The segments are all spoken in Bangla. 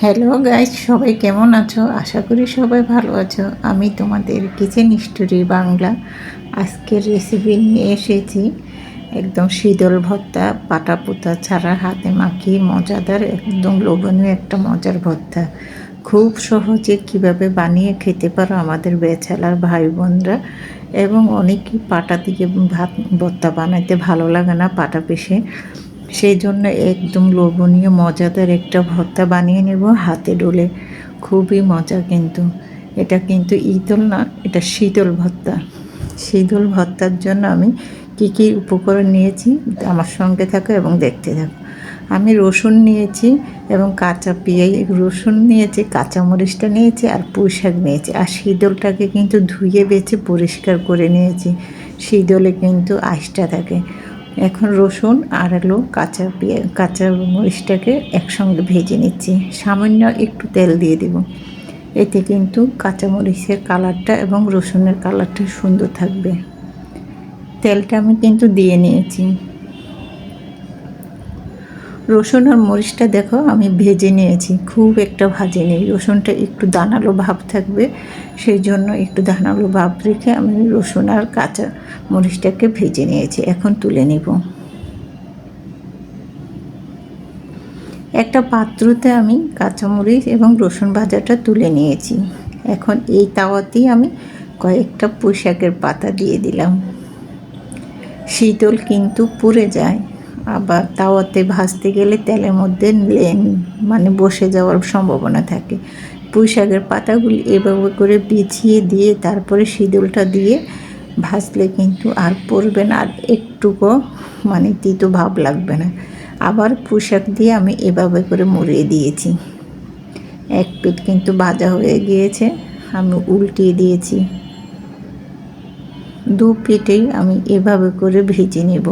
হ্যালো গাইজ সবাই কেমন আছো? আশা করি সবাই ভালো আছো। আমি তোমাদের কিচেন স্টোরি বাংলা আজকের রেসিপি নিয়ে এসেছি। একদম শীতল ভর্তা পাটা পুতা ছাড়া হাতে মাখিয়ে মজাদার, একদম লোভনীয় একটা মজার ভর্তা। খুব সহজে কীভাবে বানিয়ে খেতে পারো আমাদের বেছালার ভাই বোনরা এবং অনেকেই পাটা থেকে ভাত, ভর্তা বানাইতে ভালো লাগে না, পাটা পিষে। সেই জন্য একদম লোভনীয়, মজাদার একটা ভর্তা বানিয়ে নেব হাতে ডলে। খুবই মজা কিন্তু। এটা কিন্তু ইতল না, এটা শীতল ভর্তা। শীতল ভর্তার জন্য আমি কী কী উপকরণ নিয়েছি আমার সঙ্গে থাকো এবং দেখতে থাকো। আমি রসুন নিয়েছি এবং কাঁচা পেঁয়াজ, রসুন নিয়েছি, কাঁচামরিচটা নিয়েছি আর পুঁই শাক নিয়েছি। আর শীতলটাকে কিন্তু ধুয়ে বেছে পরিষ্কার করে নিয়েছি। শীতলে কিন্তু আইসটা থাকে। এখন রসুন আর আলু কাঁচা কাঁচা মরিচটাকে একসঙ্গে ভেজে নিচ্ছি। সামান্য একটু তেল দিয়ে দেব। এতে কিন্তু কাঁচা মরিচের কালারটা এবং রসুনের কালারটা সুন্দর থাকবে। তেলটা আমি কিন্তু দিয়ে নিয়েছি। রসুন আর মরিচটা দেখো, আমি ভেজে নিয়েছি। খুব একটা ভাজে নেই। রসুনটা একটু দানালো ভাব থাকবে, সেই জন্য একটু দানালো ভাব রেখে আমি রসুন আর কাঁচা মরিচটাকে ভেজে নিয়েছি। এখন তুলে নিব। একটা পাত্রতে আমি কাঁচামরিচ এবং রসুন ভাজাটা তুলে নিয়েছি। এখন এই তাওয়াতেই আমি কয়েকটা পোশাকের পাতা দিয়ে দিলাম। শীতল কিন্তু পুড়ে যায়। আবার তাওয়াতে ভাজতে গেলে তেলের মধ্যে লেন মানে বসে যাওয়ার সম্ভাবনা থাকে। পুঁই শাকের পাতাগুলি এভাবে করে বিছিয়ে দিয়ে তারপরে সিঁদুলটা দিয়ে ভাজলে কিন্তু আর পড়বে না, আর একটুকু মানে তিতো ভাব লাগবে না। আবার পোশাক দিয়ে আমি এভাবে করে মুড়িয়ে দিয়েছি। এক পিঠ কিন্তু ভাজা হয়ে গিয়েছে, আমি উল্টিয়ে দিয়েছি। দু পিঠেই আমি এভাবে করে ভেজে নেব।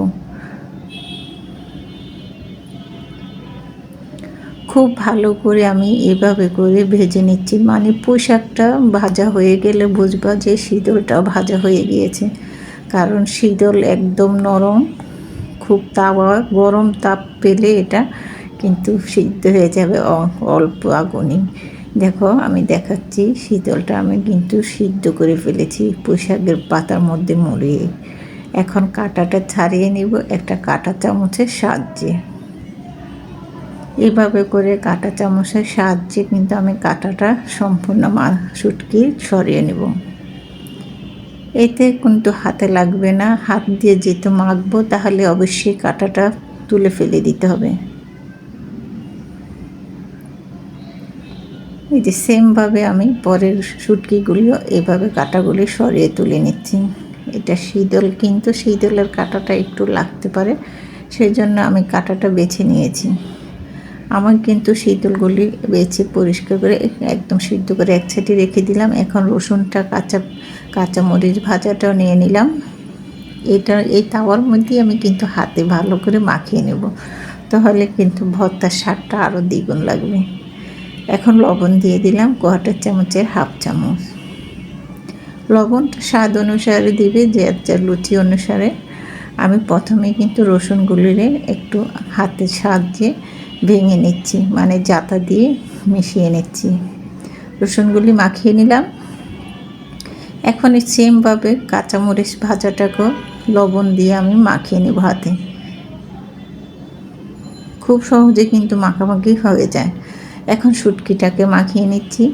খুব ভালো করে আমি এভাবে করে ভেজে নিচ্ছি। মানে পোশাকটা ভাজা হয়ে গেলে বুঝবা যে শীতলটাও ভাজা হয়ে গিয়েছে। কারণ শীতল একদম নরম, খুব তাওয়া, গরম তাপ পেলে এটা কিন্তু সিদ্ধ হয়ে যাবে অল্প আগুনই দেখো আমি দেখাচ্ছি, শীতলটা আমি কিন্তু সিদ্ধ করে ফেলেছি পোশাকের পাতার মধ্যে মরিয়ে এখন কাঁটাটা ছাড়িয়ে নিব, একটা কাঁটা চামচের সাহায্যে। এভাবে করে কাঁটা চামচের সাহায্যে কিন্তু আমি কাঁটাটা সম্পূর্ণ মা সুটকি সরিয়ে নেব। এতে কিন্তু হাতে লাগবে না। হাত দিয়ে যেহেতু মাখবো, তাহলে অবশ্যই কাঁটাটা তুলে ফেলে দিতে হবে। এই যে সেমভাবে আমি পরের সুটকিগুলিও এভাবে কাঁটাগুলি সরিয়ে তুলে নিচ্ছি। এটা শীতল, কিন্তু শীতলের কাঁটাটা একটু লাগতে পারে। সেই জন্য আমি কাঁটাটা বেছে নিয়েছি। আমার কিন্তু শীতলগুলি বেছে পরিষ্কার করে একদম সিদ্ধ করে এক ছাটি রেখে দিলাম। এখন রসুনটা, কাঁচা কাঁচা মরিচ ভাজাটাও নিয়ে নিলাম। এটা, এই তাওয়ার মধ্যেই আমি কিন্তু হাতে ভালো করে মাখিয়ে নেব। তাহলে কিন্তু ভর্তার স্বাদটা আরও দ্বিগুণ লাগবে। এখন লবণ দিয়ে দিলাম কোয়াটার চামচের হাফ চামচ। লবণটা স্বাদ অনুসারে দিবে যে যার লুচি অনুসারে। আমি প্রথমে কিন্তু রসুনগুলিরে একটু হাতের সাহায্যে ভেঙে নিচ্ছি মানে জাতা দিয়ে মিশিয়ে নিচ্ছি। রসুনগুলি মাখিয়ে নিলাম। এখন সেমভাবে কাঁচামরিচ ভাজাটাকেও লবণ দিয়ে আমি মাখিয়ে নেব হাতে। খুব সহজে কিন্তু মাখামাখি হয়ে যায়। এখন শুটকিটাকে মাখিয়ে নিচ্ছি।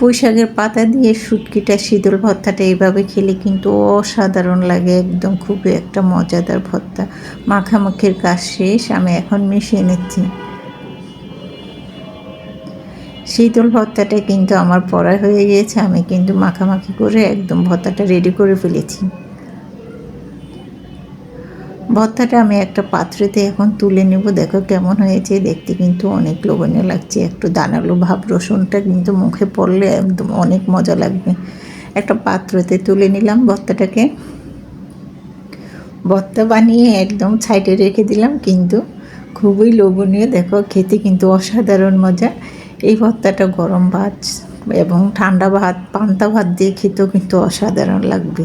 পুঁই শাকের পাতা দিয়ে শুটকিটা শীতল ভর্তাটা এইভাবে খেলে কিন্তু অসাধারণ লাগে, একদম খুবই একটা মজাদার ভর্তা মাখামাখির কাজ শেষ, আমি এখন মিশিয়ে নিচ্ছি। শীতল ভর্তাটা কিন্তু আমার পড়া হয়ে গিয়েছে, আমি কিন্তু মাখামাখি করে একদম ভর্তাটা রেডি করে ফেলেছি। ভর্তাটা আমি একটা পাত্রেতে এখন তুলে নেব। দেখো কেমন হয়েছে। দেখতে কিন্তু অনেক লোভনীয় লাগছে। একটু দানালো ভাব, রসুনটা কিন্তু মুখে পড়লে একদম অনেক মজা লাগবে। একটা পাত্রতে তুলে নিলাম ভর্তাটাকে। ভর্তা বানিয়ে একদম সাইডে রেখে দিলাম, কিন্তু খুবই লোভনীয়। দেখো, খেতে কিন্তু অসাধারণ মজা। এই ভর্তাটা গরম ভাত। এবং ঠান্ডা ভাত, পান্তা ভাত দিয়ে খেতেও কিন্তু অসাধারণ লাগবে।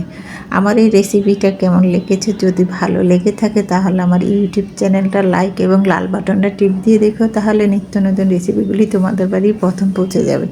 আমার এই রেসিপিটা কেমন লেগেছে যদি ভালো লেগে থাকে তাহলে আমার ইউটিউব চ্যানেলটা লাইক এবং লাল বাটনটা টিপ দিয়ে দেখো, তাহলে নিত্য নতুন রেসিপিগুলি তোমাদের বাড়ি প্রথম পৌঁছে যাবে।